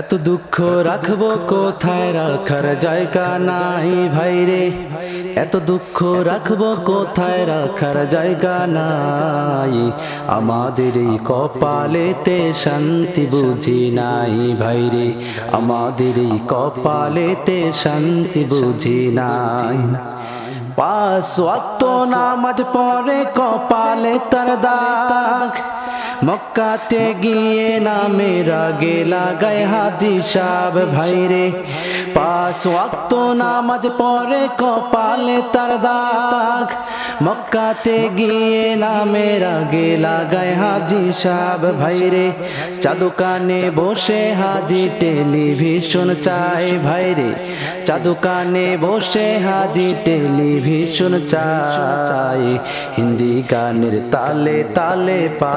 এত দুঃখ রাখব কোথায়? রাখার জায়গা নাই ভাইরে। এত দুঃখ রাখব কোথায়? রাখার জায়গা নাই। আমাদের এই কপালেতে শান্তি বুঝি নাই ভাইরে। আমাদের এই কপালেতে শান্তি বুঝি নাই। পাঁচ নামাজ পড়ে কপালে তার দাগ। মক্কাতে গিয়ে নামের আগে লাগায় হাজি সাব ভাইরে পাঁচ ওয়াক্ত নামাজ পড়ে কপালে তার দাগ। মক্কাতে গিয়ে নামের আগে লাগায় হাজি সাব ভাইরে চাদুকানে বসে হাজি টেলিভিশন চায় ভাইরে চাদুকানে বসে হাজি টেলিভিশন চায় হিন্দি গানের তালে তালে পা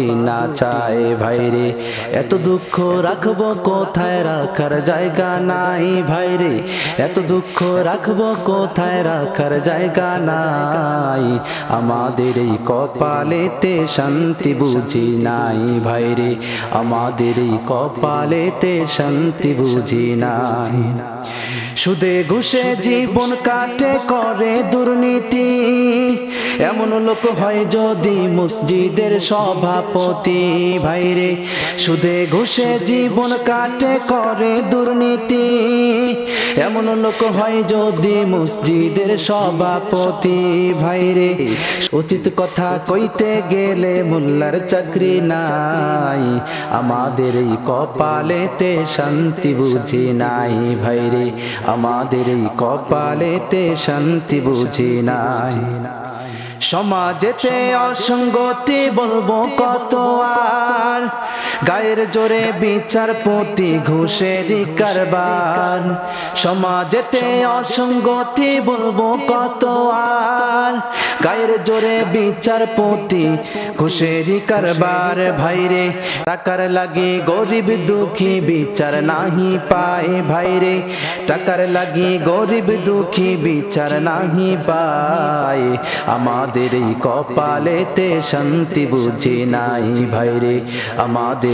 নাচায় ভাইরে এত দুঃখ রাখব কোথায় রাখার জায়গা নাই ভাইরে এত দুঃখ রাখব কোথায় রাখার জায়গা নাই। আমাদের এই কপালেতে শান্তি বুঝি নাই ভাইরে আমাদের এই কপালেতে শান্তি বুঝি নাই। সুদে ঘুষে জীবন কাটে করে দুর্নীতি। এমন লোক হয় যদি মসজিদের সভাপতি। ভাইরে সুদে ঘুষে জীবন কাটে করে দুর্নীতি। এমন লোক হয় যদি মসজিদের সভাপতি। ভাইরে উচিত কথা কইতে গেলে মোল্লার চাকরি নাই। আমাদের এই কপালেতে শান্তি বুঝি নাই। ভাইরে আমাদের এই কপালেতে শান্তি বুঝি নাই। সমাজেতে অসঙ্গতি বলব কত আর। গায়ের জোরে বিচারপতি ঘুষেরই কারবার। সমাজেতে অসঙ্গতি বলব কত আর। গায়ের জোরে বিচারপতি ঘুষেরই কারবার। ভাইরে, টাকার লাগে গরিব দুঃখী বিচার নাহি পায় ভাইরে। টাকার লাগি গরিব দুঃখী বিচার নাহি পায়। আমাদের কপালেতে শান্তি বুঝি নাই ভাইরে। আমাদের